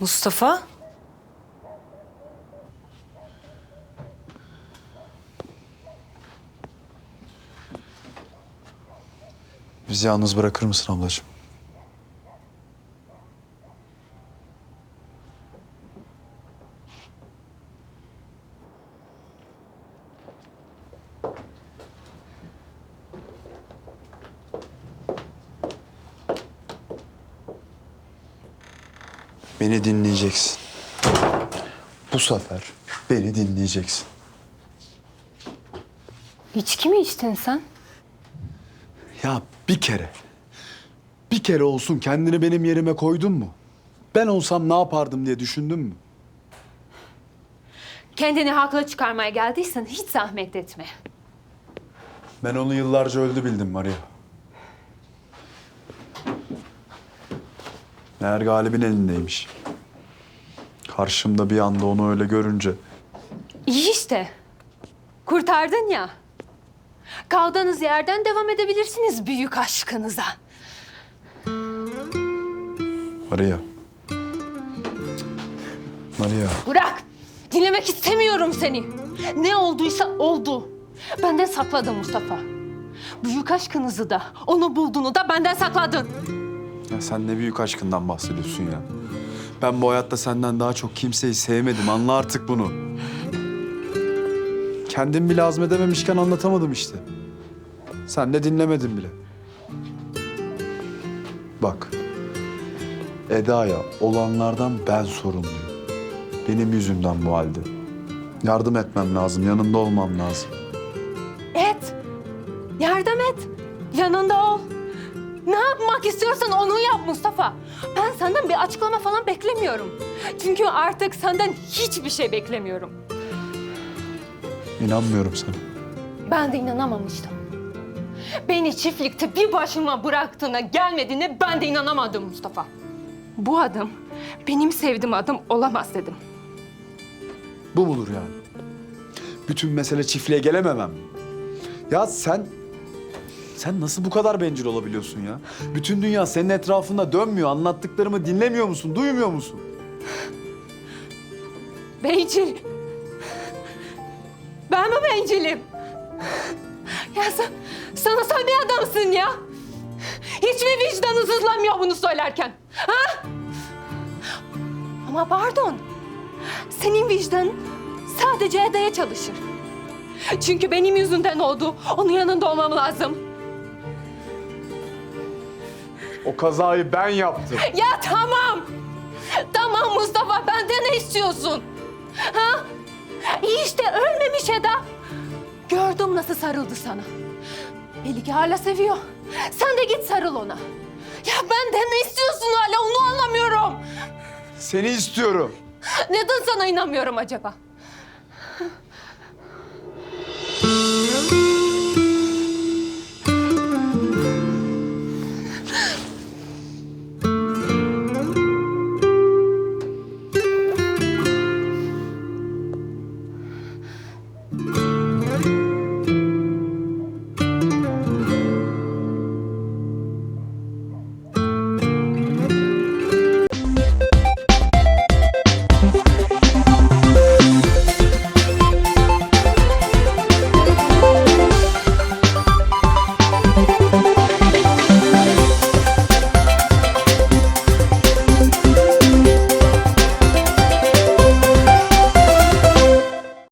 Mustafa? Bizi yalnız bırakır mısın ablacığım? Beni dinleyeceksin. Bu sefer beni dinleyeceksin. İçki mi içtin sen? Ya bir kere, bir kere olsun kendini benim yerime koydun mu? Ben olsam ne yapardım diye düşündün mü? Kendini haklı çıkarmaya geldiysen hiç zahmet etme. Ben onu yıllarca öldü bildim Maria. Meğer galibin elindeymiş. Karşımda bir anda onu öyle görünce İyi işte. Kurtardın ya. Kaldığınız yerden devam edebilirsiniz büyük aşkınıza. Maria. Maria. Bırak. Dinlemek istemiyorum seni. Ne olduysa oldu. Benden sakladın Mustafa. Büyük aşkınızı da, onu bulduğunu da benden sakladın. Ya sen ne büyük aşkından bahsediyorsun ya. Ben bu hayatta senden daha çok kimseyi sevmedim. Anla artık bunu. Kendim bile azmedememişken anlatamadım işte. Sen de dinlemedin bile. Bak. Eda'ya olanlardan ben sorumluyum. Benim yüzümden bu halde. Yardım etmem lazım, yanında olmam lazım. Et. Yardım et. Yanında ol. Ne yapmak istiyorsan onu yap Mustafa. Ben senden bir açıklama falan beklemiyorum. Çünkü artık senden hiçbir şey beklemiyorum. İnanmıyorum sana. Ben de inanamamıştım. Beni çiftlikte bir başıma bıraktığına, gelmediğine ben de inanamadım Mustafa. Bu adım benim sevdiğim adım olamaz dedim. Bu mudur yani? Bütün mesele çiftliğe gelememem mi? Ya sen... Sen nasıl bu kadar bencil olabiliyorsun ya? Bütün dünya senin etrafında dönmüyor. Anlattıklarımı dinlemiyor musun? Duymuyor musun? Bencil. Ben mi bencilim? Ya sen, sana sen bir adamsın ya. Hiç mi vicdanın sızlamıyor bunu söylerken? Ha? Ama pardon. Senin vicdanın sadece Eda'ya çalışır. Çünkü benim yüzümden oldu. Onun yanında olmam lazım. O kazayı ben yaptım. Ya tamam. Tamam Mustafa benden ne istiyorsun? Ha? İyi işte ölmemiş Eda. Gördüm nasıl sarıldı sana. Belli hala seviyor. Sen de git sarıl ona. Ya benden ne istiyorsun hala onu anlamıyorum. Seni istiyorum. Neden sana inanmıyorum acaba?